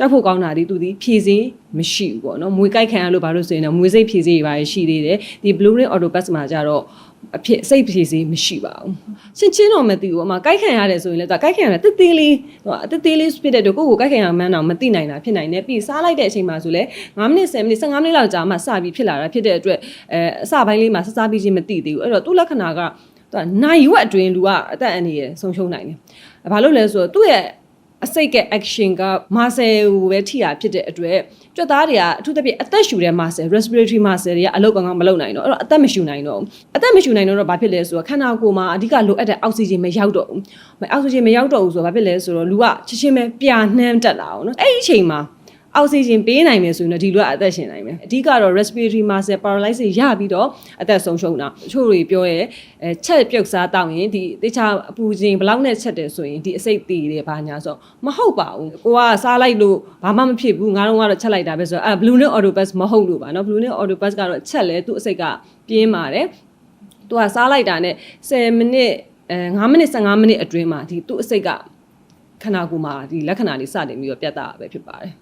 ကြောက်ဖို့ကောင်းတာဒီသူဒီဖြည့်စင်းမရှိဘူးပေါ့နော်မွေကြိုက်ခံရလို့ဘာလို့ဆိုရင်တော့မွေစိတ်ဖြည့်စင်းတွေပါရှိသေးတယ်ဒီ blue ring auto pass မှာကြတော့အဖြစ်စိတ်ဖြည့်စင်းမရှိပါဘူးချင်းချင်းတော့မသိဘူးအမကြိုက်ခံရတယ်ဆိုရင်လည်းသူကြိုက်ခံရတယ်တစ်သေးလေးဟိုအတစ်သေးလေးဖြစ်တဲ့တော့ကိုယ့်ကိုကြိုက်ခံရမှန်းတော့မသိနိုင်တာဖြစ်နိုင်တယ်ပြီးစားလိုက်တဲ့အချိန်မှာဆိုလဲ9မိနစ်10မိနစ်15မိနစ်လောက်ကြာမှစပြီးဖြစ်လာတာဖြစ်တဲ့အတွက်အဲအစပိုင်းလေးမှာစစားပြီးချင်းမသိသေးဘူးအဲ့တော့သူ့လက္ခဏာကသူကနိုင်ရွက်အတွင်းလူကအသက်အန္တရာယ်ဆုံးရှုံးနိုင်တယ်။ဘာလို့လဲဆိုတော့သူ့ရဲ့ အစိတ်က action က muscle ကိုပဲထိတာဖြစ်တဲ့အတွက်ကြွက်သားတွေကအထူးသဖြင့်အသက်ရှူတဲ့ muscle respiratory muscle တွေကအလုပ်ကောင်းကောင်းမလုပ်နိုင်တော့အဲ့တော့အသက်မရှူနိုင်တော့ဘူးအသက်မရှူနိုင်တော့ဘာဖြစ်လဲဆိုတော့ခန္ဓာကိုယ်မှာအဓိကလိုအပ်တဲ့အောက်ဆီဂျင်မရောက်တော့ဘူးအောက်ဆီဂျင်မရောက်တော့ဘူးဆိုတော့ဘာဖြစ်လဲဆိုတော့လူကချက်ချင်းပဲပြာနှမ်းတက်လာအောင်နော်အဲ့ဒီအချိန်မှာ အောက်ဆီဂျင်ပေးနိုင်မယ်ဆိုရင်တော့ဒီလူကအသက်ရှင်နိုင်မယ်အဓိကတော့ respiratory muscle paralysis ရပြီးတော့အသက်ဆုံးရှုံးတာတချို့တွေပြောရဲအဲချက်ပြုတ်စားတောင်းရင်ဒီတခြားအပူချိန်ဘယ်လောက်နဲ့ချက်တယ်ဆိုရင်ဒီအစိတ်တည်တယ်ဘာညာဆိုမဟုတ်ပါဘူးကိုကစားလိုက်လို့ဘာမှမဖြစ်ဘူးငါတို့ကတော့ချက်လိုက်တာပဲဆိုတော့အဲ blue nail auto pass မဟုတ်လို့ပါเนาะ blue nail auto pass ကတော့ချက်လဲသူ့အစိတ်ကပြင်းပါတယ်သူကစားလိုက်တာနဲ့10မိနစ်အဲ9မိနစ်15မိနစ်အတွင်းမှာဒီသူ့အစိတ်ကခန္ဓာကိုယ်မှာဒီလက္ခဏာတွေစတင်ပြီးတော့ပြတ်တာပဲဖြစ်ပါတယ်